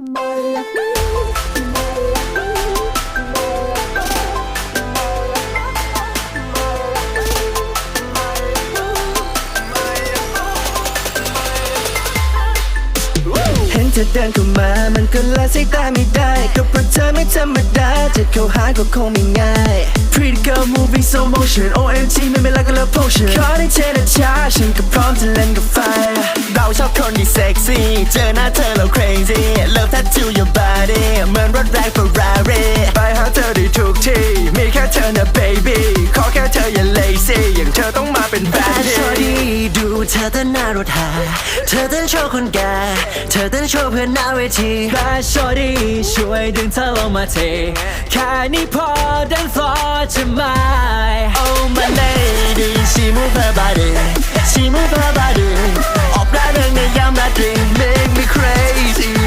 เห็นเธอเดินเข้ามา มันก็ละสายตาไม่ได้ ก็เพราะเธอไม่ธรรมดา จะเข้าหาก็คงไม่ง่าย Pretty girl moving slow motion OMG ไม่เป็นไรก็เลิฟ potion ขอได้เทนะช้าฉันก็พร้อมจะเล่นกับไฟ เราชอบคนที่เซ็กซี่ เจอหน้าเธอแล้ว crazy มือนรถแรง Ferrari ไปหาเธอได้ทุกที่ มีแค่เธอนะ baby ขอแค่เธออย่า lazy อย่างเธอต้องมาเป็นแบดแต่ชอดีดูเธอเต้นหน้ารถหา เธอเต้นโชว์คนแก่เธอเต้นโชว์เพื่อนหน้าเวทีแบดชอดีช่วยดึงเธอลงมาเทแค่นี้พอ dance floor จะไม่ Oh my lady she move her body she move her body